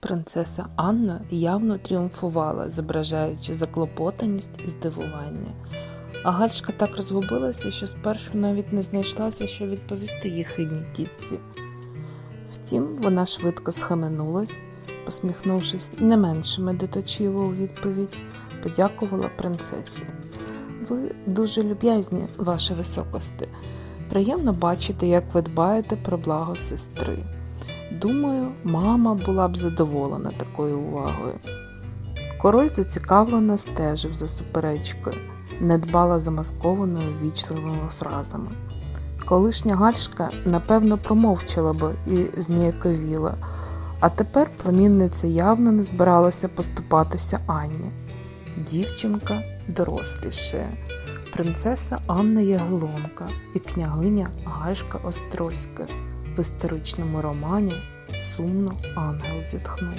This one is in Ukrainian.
Принцеса Анна явно тріумфувала, зображаючи заклопотаність і здивування. А Гальшка так розгубилася, що спершу навіть не знайшлася, що відповісти їхиній тітці. Втім, вона швидко схаменулась, посміхнувшись не менше медиточиво у відповідь, подякувала принцесі. Ви дуже люб'язні, ваше високости. Приємно бачити, як ви дбаєте про благо сестри. Думаю, мама була б задоволена такою увагою. Король зацікавлено стежив за суперечкою, не дбала замаскованою вічливими фразами. Колишня гальшка, напевно, промовчала би і зніяковіла, а тепер племінниця явно не збиралася поступатися Анні. Дівчинка дорослішає. Принцеса Анна Ягелонка і княгиня Гальшка Острозька в історичному романі Сумно ангел зітхнув.